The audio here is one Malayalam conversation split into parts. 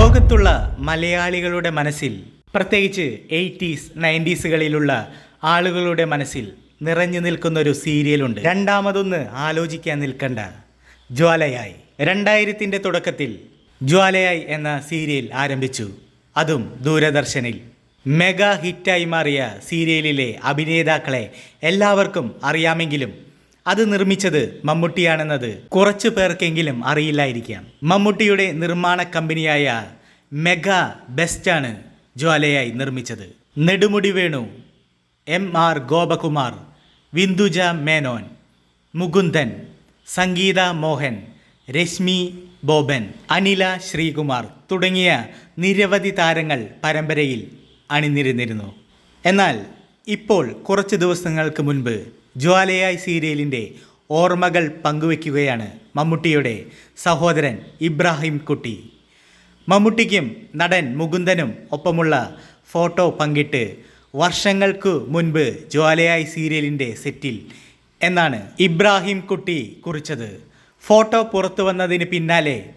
ലോകത്തുള്ള മലയാളികളുടെ മനസ്സിൽ പ്രത്യേകിച്ച് എയ്റ്റീസ് നയന്റീസുകളിലുള്ള ആളുകളുടെ മനസ്സിൽ നിറഞ്ഞു നിൽക്കുന്നൊരു സീരിയലുണ്ട്. രണ്ടാമതൊന്ന് ആലോചിക്കാൻ നിൽക്കണ്ട. ജ്വാലയായി. രണ്ടായിരത്തിന്റെ തുടക്കത്തിൽ ജ്വാലയായി എന്ന സീരിയൽ ആരംഭിച്ചു. അതും ദൂരദർശനിൽ. മെഗാ ഹിറ്റായി മാറിയ സീരിയലിലെ അഭിനേതാക്കളെ എല്ലാവർക്കും അറിയാമെങ്കിലും അത് നിർമ്മിച്ചത് മമ്മൂട്ടിയാണെന്നത് കുറച്ചു പേർക്കെങ്കിലും അറിയില്ലായിരിക്കാം. മമ്മൂട്ടിയുടെ നിർമ്മാണ കമ്പനിയായ മെഗാ ബെസ്റ്റാണ് ജ്വാലയായി നിർമ്മിച്ചത്. നെടുമുടി വേണു എം ആർ ഗോപകുമാർ വിന്ദുജ മേനോൻ മുകുന്ദൻ സംഗീത മോഹൻ രശ്മി ബോബൻ അനില ശ്രീകുമാർ തുടങ്ങിയ നിരവധി താരങ്ങൾ പരമ്പരയിൽ അണിനിരുന്നിരുന്നു. എന്നാൽ ഇപ്പോൾ കുറച്ച് ദിവസങ്ങൾക്ക് മുൻപ് ജ്വാലയായി സീരിയലിന്റെ ഓർമ്മകൾ പങ്കുവയ്ക്കുകയാണ് മമ്മൂട്ടിയുടെ സഹോദരൻ ഇബ്രാഹിം കുട്ടി. മമ്മൂട്ടിക്കും നടൻ മുകുന്ദനും ഒപ്പമുള്ള ഫോട്ടോ പങ്കിട്ട് വർഷങ്ങൾക്കു മുൻപ് ജ്വാലയായി സീരിയലിന്റെ സെറ്റിൽ എന്നാണ് ഇബ്രാഹിം കുട്ടി കുറിച്ചത്. ഫോട്ടോ പുറത്തു വന്നതിന് പിന്നാലെ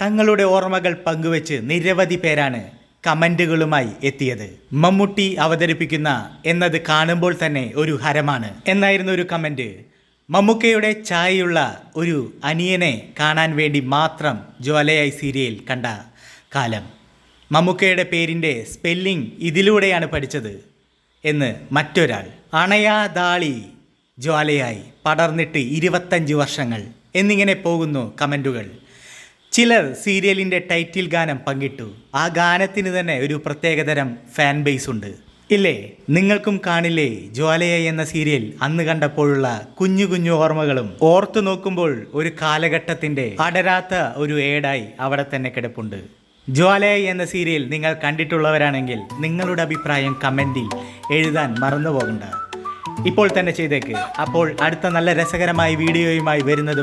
തങ്ങളുടെ ഓർമ്മകൾ പങ്കുവച്ച് നിരവധി പേരാണ് കമന്റുകളുമായി എത്തിയത്. മമ്മൂട്ടി അവതരിപ്പിക്കുന്ന എന്നത് കാണുമ്പോൾ തന്നെ ഒരു ഹരമാണ് എന്നായിരുന്നു ഒരു കമന്റ് മമ്മൂക്കയുടെ ചായയുള്ള ഒരു അനിയനെ കാണാൻ വേണ്ടി മാത്രം ജ്വാലയായി സീരിയൽ കണ്ട കാലം. മമ്മൂക്കയുടെ പേരിന്റെ സ്പെല്ലിംഗ് ഇതിലൂടെയാണ് പഠിച്ചത് എന്ന് മറ്റൊരാൾ. അണയാതാളി ജ്വാലയായി പടർന്നിട്ട് ഇരുപത്തഞ്ച് വർഷങ്ങൾ എന്നിങ്ങനെ പോകുന്നു കമന്റുകൾ ചിലർ സീരിയലിന്റെ ടൈറ്റിൽ ഗാനം പങ്കിട്ടു. ആ ഗാനത്തിന് തന്നെ ഒരു പ്രത്യേകതരം ഫാൻ ബേസ് ഉണ്ട്. ഇല്ലേ? നിങ്ങൾക്കും കാണില്ലേ? ജ്വാലയ എന്ന സീരിയൽ അന്ന് കണ്ടപ്പോഴുള്ള കുഞ്ഞു കുഞ്ഞു ഓർമ്മകളും ഓർത്തു നോക്കുമ്പോൾ ഒരു കാലഘട്ടത്തിന്റെ അടരാത്ത ഒരു ഏടായി അവിടെ തന്നെ കിടപ്പുണ്ട്. ജ്വാലയ എന്ന സീരിയൽ നിങ്ങൾ കണ്ടിട്ടുള്ളവരാണെങ്കിൽ നിങ്ങളുടെ അഭിപ്രായം കമന്റിൽ എഴുതാൻ മറന്നു പോകണ്ട. ഇപ്പോൾ തന്നെ ചെയ്തേക്ക്. അപ്പോൾ അടുത്ത നല്ല രസകരമായ വീഡിയോയുമായി വരുന്നത്